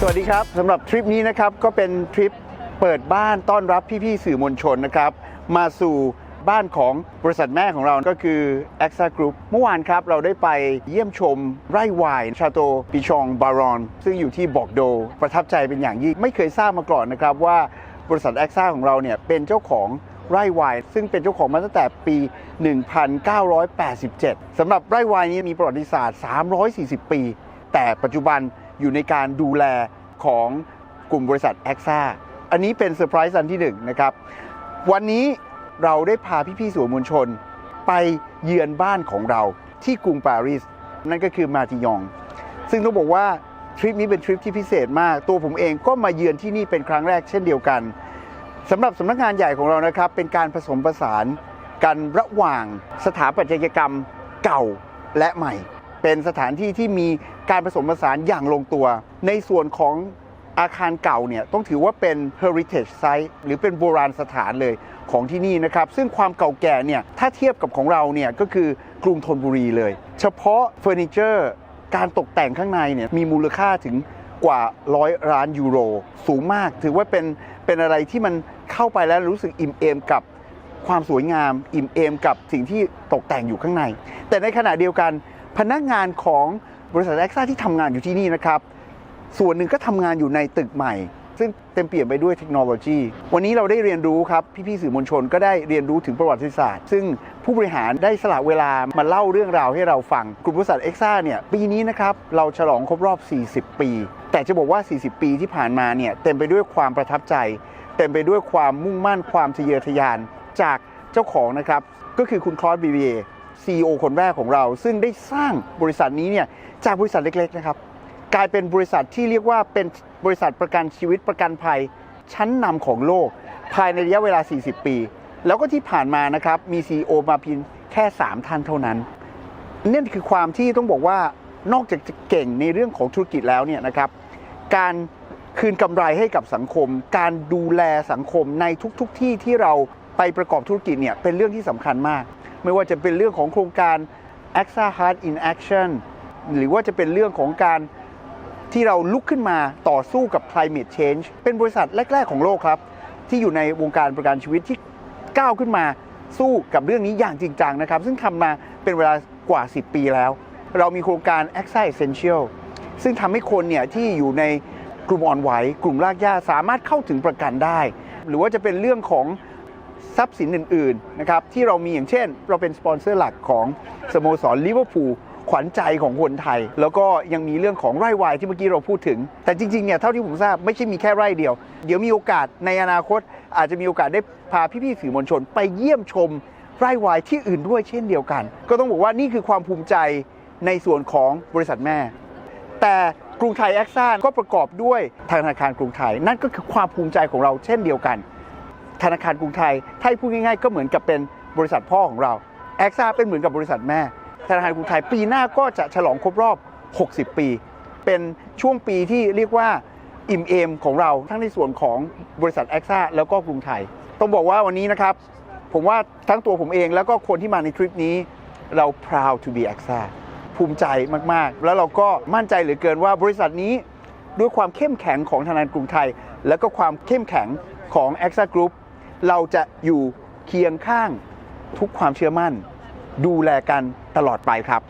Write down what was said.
สวัสดีครับสำหรับทริปนี้นะครับก็เป็นทริปเปิดบ้านต้อนรับพี่ๆสื่อมวลชนนะครับ มาสู่บ้านของบริษัทแม่ของเราก็คือ a x a Group เมื่อวานครับเราได้ไปเยี่ยมชมไร่ไวน์ชาโตปิชองบารอน ซึ่งอยู่ที่บอกโด ประทับใจเป็นอย่างยิ่ง ไม่เคยทราบมาก่อนนะครับว่าบริษัท a x a ของเราเนี่ยเป็นเจ้าของไร่ไวน์ซึ่งเป็นเจ้าของมาตั้งแต่ปี 1987สำหรับไร่ไวน์นี้มีประวัติศาสตร์ 340 ปี แต่ปัจจุบันอยู่ในการดูแล ของกลุ่มบริษัทแอคซ่าอันนี้เป็นเซอร์ไพรส์อันที่หนึ่งนะครับ วันนี้เราได้พาพี่ๆสื่อมวลชน ไปเยือนบ้านของเราที่กรุงปารีส นั่นก็คือมาติยอง ซึ่งต้องบอกว่าทริปนี้เป็นทริปที่พิเศษมาก ตัวผมเองก็มาเยือนที่นี่เป็นครั้งแรกเช่นเดียวกันสำหรับสำนักงานใหญ่ของเรานะครับ เป็นการผสมผสานกันระหว่างสถาปัตยกรรมเก่าและใหม่ เป็นสถานที่ที่มีการผสมผสานอย่างลงตัว ในส่วนของอาคารเก่าเนี่ยต้องถือว่าเป็น heritage site หรือเป็นโบราณสถานเลยของที่นี่นะครับ ซึ่งความเก่าแก่เนี่ยถ้าเทียบกับของเราเนี่ยก็คือกรุงธนบุรีเลย เฉพาะเฟอร์นิเจอร์การตกแต่งข้างในเนี่ยมีมูลค่าถึงกว่าร้อยล้านยูโร สูงมากถือว่าเป็นเป็นอะไรที่มันเข้าไปแล้วรู้สึกอิ่มเอมกับความสวยงาม อิ่มเอมกับสิ่งที่ตกแต่งอยู่ข้างใน แต่ในขณะเดียวกัน พนักงานของบริษัทแอคซ่าที่ทำงานอยู่ที่นี่นะครับ ส่วนหนึ่งก็ทำงานอยู่ในตึกใหม่ ซึ่งเต็มเปี่ยมไปด้วยเทคโนโลยี วันนี้เราได้เรียนรู้ครับ พี่ๆสื่อมวลชนก็ได้เรียนรู้ถึงประวัติศาสตร์ ซึ่งผู้บริหารได้สละเวลามาเล่าเรื่องราวให้เราฟัง กลุ่มบริษัทเอ็กซ่าเนี่ยปีนี้นะครับเราฉลองครบรอบ 40 ปี แต่จะบอกว่า 40 ปีที่ผ่านมาเนี่ยเต็มไปด้วยความประทับใจ เต็มไปด้วยความมุ่งมั่นความทะเยอทะยานจากเจ้าของนะครับก็คือคุณคลอสบีบีเซีอคนแรกของเรา ซึ่งได้สร้างบริษัทนี้เนี่ยจากบริษัทเล็กๆนะครับกลายเป็นบริษัทที่เรียกว่าเป็นบริษัทประกันชีวิตประกันภัยชั้นนำของโลก ภายในระยะเวลา 40 ปี แล้วก็ที่ผ่านมานะครับมี CEO มาเพียงแค่ 3 ท่านเท่านั้นนี่คือความที่ต้องบอกว่านอกจากจะเก่งในเรื่องของธุรกิจแล้วเนี่ยนะครับการคืนกำไรให้กับสังคม การดูแลสังคมในทุกๆทที่ที่เราไปประกอบธุรกิจเนี่ยเป็นเรื่องที่สำคัญมาก ไม่ว่าจะเป็นเรื่องของโครงการ AXA Heart in Action หรือว่าจะเป็นเรื่องของการที่เราลุกขึ้นมาต่อสู้กับ climate change เป็นบริษัทแรก ๆ ของโลกครับ ที่อยู่ในวงการประกันชีวิตที่ก้าวขึ้นมาสู้กับเรื่องนี้อย่างจริงจังนะครับ ซึ่งทำมาเป็นเวลากว่า 10 ปีแล้ว เรามีโครงการ AXA Essential ซึ่งทำให้คนเนี่ยที่อยู่ในกลุ่มอ่อนไหว กลุ่มรากหญ้าสามารถเข้าถึงประกันได้ หรือว่าจะเป็นเรื่องของ ทรัพย์สินอื่นๆนะครับที่เรามีอย่างเช่น เราเป็นสปอนเซอร์หลักของสโมสรลิเวอร์พูลขวัญใจของคนไทย แล้วก็ยังมีเรื่องของไร่ไวน์ที่เมื่อกี้เราพูดถึง แต่จริงๆเนี่ยเท่าที่ผมทราบไม่ใช่มีแค่ไร่เดียว เดี๋ยวมีโอกาสในอนาคต อาจจะมีโอกาสได้พาพี่ๆสื่อมวลชน ไปเยี่ยมชมไร่ไวน์ที่อื่นด้วยเช่นเดียวกัน ก็ต้องบอกว่านี่คือความภูมิใจในส่วนของบริษัทแม่ แต่กรุงไทยแอคซ่าก็ประกอบด้วยธนาคารกรุงไทย นั่นก็คือความภูมิใจของเราเช่นเดียวกัน ธนาคารกรุงไทย ถ้าพูดง่ายๆ ก็เหมือนกับเป็นบริษัทพ่อของเราแอคซ่าเป็นเหมือนกับบริษัทแม่ ธนาคารกรุงไทยปีหน้าก็จะฉลองครบรอบ 60 ปี เป็นช่วงปีที่เรียกว่าอิ่มเอมของเราทั้งในส่วนของบริษัทแอคซ่าแล้วก็กรุงไทย ต้องบอกว่าวันนี้นะครับ ผมว่าทั้งตัวผมเองแล้วก็คนที่มาในทริปนี้ เรา proud to be AXA ภูมิใจมากๆ แล้วเราก็มั่นใจเหลือเกินว่าบริษัทนี้ด้วยความเข้มแข็งของธนาคารกรุงไทย แล้วก็ความเข้มแข็งของ AXA Group เราจะอยู่เคียงข้างทุกความเชื่อมั่น ดูแลกันตลอดไปครับ